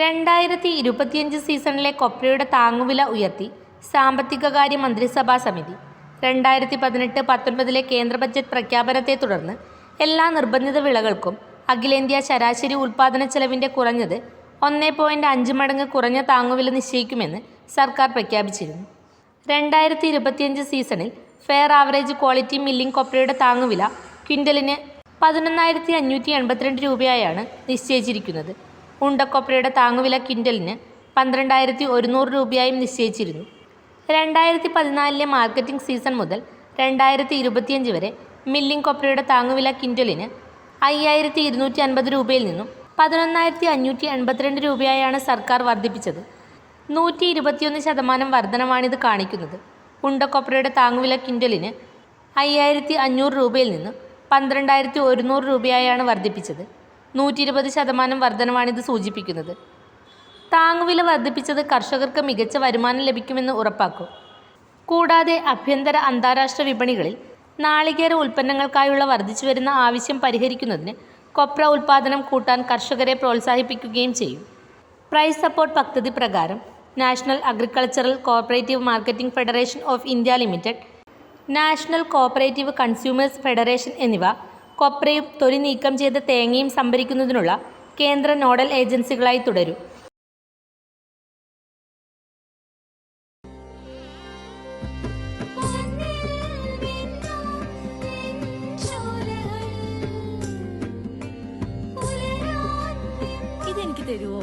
രണ്ടായിരത്തി ഇരുപത്തിയഞ്ച് സീസണിലെ കൊപ്രയുടെ താങ്ങുവില ഉയർത്തി. സാമ്പത്തികകാര്യ മന്ത്രിസഭാ സമിതി. രണ്ടായിരത്തി പതിനെട്ട് പത്തൊൻപതിലെ കേന്ദ്ര ബജറ്റ് പ്രഖ്യാപനത്തെ തുടർന്ന് എല്ലാ നിർബന്ധിത വിളകൾക്കും അഖിലേന്ത്യാ ശരാശരി ഉൽപ്പാദന ചെലവിന്റെ കുറഞ്ഞത് ഒന്നേ പോയിന്റ് അഞ്ച് മടങ്ങ് കുറഞ്ഞ താങ്ങുവില നിശ്ചയിക്കുമെന്ന് സർക്കാർ പ്രഖ്യാപിച്ചിരുന്നു. രണ്ടായിരത്തി ഇരുപത്തിയഞ്ച് സീസണിൽ ഫെയർ ആവറേജ് ക്വാളിറ്റി മില്ലിംഗ് കൊപ്രയുടെ താങ്ങുവില ക്വിന്റലിന് പതിനൊന്നായിരത്തി അഞ്ഞൂറ്റി എൺപത്തിരണ്ട് രൂപയായാണ് നിശ്ചയിച്ചിരിക്കുന്നത്. ഉണ്ടക്കൊപ്രയുടെ താങ്ങുവില ക്വിന്റലിന് പന്ത്രണ്ടായിരത്തി ഒരുന്നൂറ് രൂപയായും നിശ്ചയിച്ചിരുന്നു. രണ്ടായിരത്തി പതിനാലിലെ മാർക്കറ്റിംഗ് സീസൺ മുതൽ രണ്ടായിരത്തി ഇരുപത്തിയഞ്ച് വരെ മില്ലിംഗ് കൊപ്രയുടെ താങ്ങുവില ക്വിന്റലിന് അയ്യായിരത്തി ഇരുന്നൂറ്റി അൻപത് രൂപയിൽ നിന്നും പതിനൊന്നായിരത്തി അഞ്ഞൂറ്റി എൺപത്തിരണ്ട് രൂപയായാണ് സർക്കാർ വർദ്ധിപ്പിച്ചത്. നൂറ്റി ഇരുപത്തിയൊന്ന് ശതമാനം വർധനമാണിത് കാണിക്കുന്നത്. ഉണ്ടക്കൊപ്രയുടെ താങ്ങുവില ക്വിന്റലിന് അയ്യായിരത്തി അഞ്ഞൂറ് രൂപയിൽ നിന്ന് പന്ത്രണ്ടായിരത്തി ഒരുന്നൂറ് രൂപയായാണ് വർദ്ധിപ്പിച്ചത്. നൂറ്റി ഇരുപത് ശതമാനം വർധനമാണിത് സൂചിപ്പിക്കുന്നത്. താങ്ങുവില വർദ്ധിപ്പിച്ചത് കർഷകർക്ക് മികച്ച വരുമാനം ലഭിക്കുമെന്ന് ഉറപ്പാക്കും. കൂടാതെ ആഭ്യന്തര അന്താരാഷ്ട്ര വിപണികളിൽ നാളികേര ഉൽപ്പന്നങ്ങൾക്കായുള്ള വർദ്ധിച്ചു വരുന്ന ആവശ്യം പരിഹരിക്കുന്നതിന് കൊപ്ര ഉൽപ്പാദനം കൂട്ടാൻ കർഷകരെ പ്രോത്സാഹിപ്പിക്കുകയും ചെയ്യും. പ്രൈസ് സപ്പോർട്ട് പദ്ധതി പ്രകാരം national agricultural cooperative marketing federation of India limited national cooperative consumers federation എന്നിവ കൊപ്രയും തൊലി നീക്കം ചെയ്ത തേങ്ങയും സംഭരിക്കുന്നതിനുള്ള കേന്ദ്ര നോഡൽ ഏജൻസികളായി തുടരും. ഇതെനിക്ക് തരുവോ?